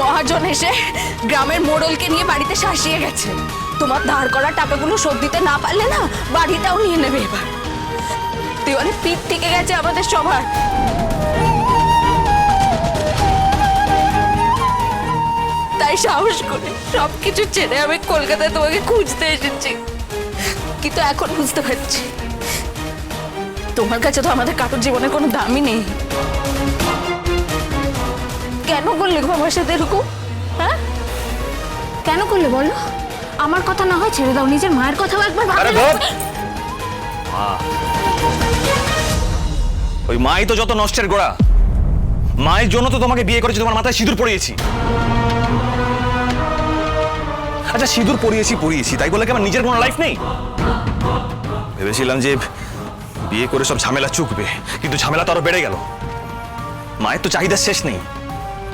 মহাজন এসে গ্রামের মোড়লকে নিয়ে বাড়িতে শাসিয়ে গেছে। তোমার ধার করা টাকাগুলো শোধ দিতে না পারলে না, বাড়িটাও নিয়ে নেবে এবার। দেওয়ালে পিঠ থেকে গেছে আমাদের সবার তাই সাহস করে সবকিছু ছেড়ে আমি কলকাতায় তোমাকে খুঁজতে এসেছি। কিন্তু এখন বুঝতে পারছি। তোমার কাছে তো আমাদের কারোর জীবনের কোনো দামই নেই। কেন করলে গো আমার সাথে এরকম? হ্যাঁ? কেন করলে বলো? আমার কথা না হয় ছেড়ে দাও নিজের মায়ের কথাও একবার আরে ভাবলে ধর। মা। ওই মাই তো যত নষ্টের গোড়া মায়ের জন্য তো তোমাকে বিয়ে করেছি তোমার মাথায় সিঁদুর পরিয়েছি। আচ্ছা সিঁদুর পরিয়েছি পরিয়েছি তাই বলে কি আমার নিজের কোনো লাইফ নেই? ভেবেছিলাম যে বিয়ে করে সব ঝামেলা চুকবে কিন্তু ঝামেলা তো আরও বেড়ে গেল। মায়ের তো চাহিদা শেষ নেই।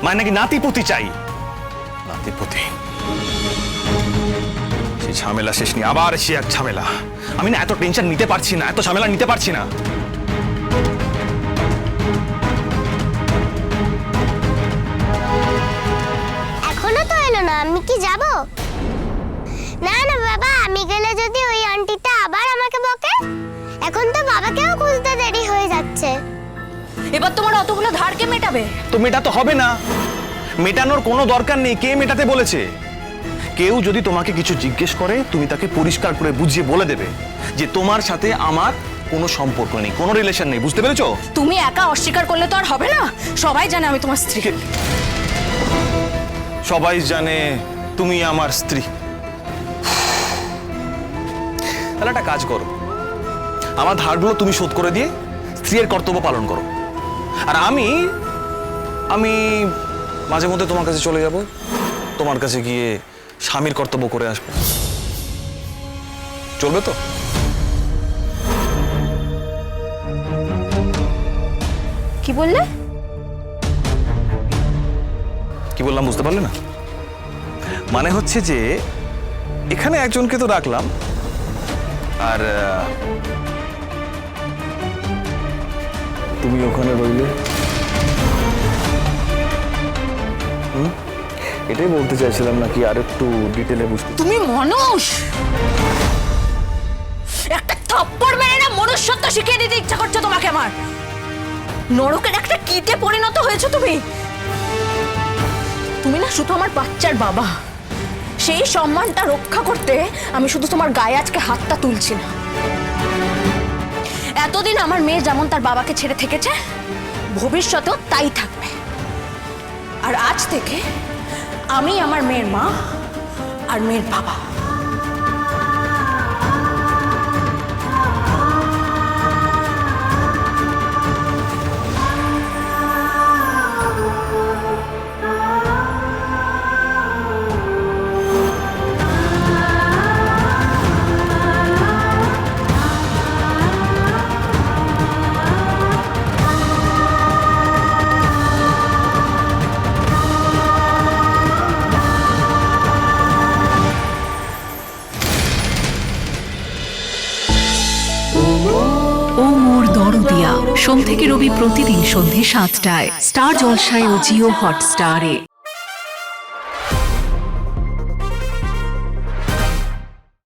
মায়ের নাকি নাতিপুতি চাই? নাতিপুতি? সেই ঝামেলা শেষ নেই আবার সে এক ঝামেলা। আমি না এত টেনশন নিতে পারছি না এত ঝামেলা নিতে পারছি না। এখনও তো এলো না আমি কি যাব? না না বাবা আমি গেলে যদি ওই আন্টিটা আবার আমাকে বকে? এখন এবার তোমার অতগুলো ধার কে মেটাবে। তো মেটাতে হবে না। মেটানোর কোনো দরকার নেই কে মেটাতে বলেছে? কেউ যদি তোমাকে কিছু জিজ্ঞেস করে তুমি তাকে পরিষ্কার করে বুঝিয়ে বলে দেবে যে তোমার সাথে আমার কোনো সম্পর্ক নেই কোনো রিলেশন নেই বুঝতে পেরেছ? তুমি একা অস্বীকার করলে তো আর হবে না? সবাই জানে আমি তোমার স্ত্রী। সবাই জানে তুমি আমার স্ত্রী। তাহলে একটা কাজ করো। আমার ধারগুলো তুমি শোধ করে দিয়ে স্ত্রীর কর্তব্য পালন করো। আর আমি আমি মাঝে মধ্যে তোমার কাছে চলে যাব। তোমার কাছে গিয়ে স্বামীর কর্তব্য করে আসব। চলবে তো? কি বললে? কি বললাম বুঝতে পারলে না? মানে হচ্ছে যে এখানে একজনকে তো রাখলাম আর তুমি ওখানে রইলে? এটাই বলতে চাইছিলাম নাকি আর একটু ডিটেলে বুঝতে তুমি মানুষ! একটা থাপ্পড় মেরে না মনুষ্যত্ব শিখিয়ে দিতে ইচ্ছা করছে তোমাকে আমার। নরকের একটা কীটে পরিণত হয়েছে তুমি। তুমি না শুধু আমার বাচ্চার বাবা। সেই সম্মানটা রক্ষা করতে আমি শুধু তোমার গায়ে আজকে হাতটা তুলছি না। এতদিন আমার মেয়ে যেমন তার বাবাকে ছেড়ে থেকেছে, ভবিষ্যতেও তাই থাকবে। আর আজ থেকে আমি আমার মেয়ের মা আর মেয়ের বাবা। সোম থেকে রবি প্রতিদিন সন্ধে সাতটায়। স্টার জলসায় ও জিও হটস্টারে।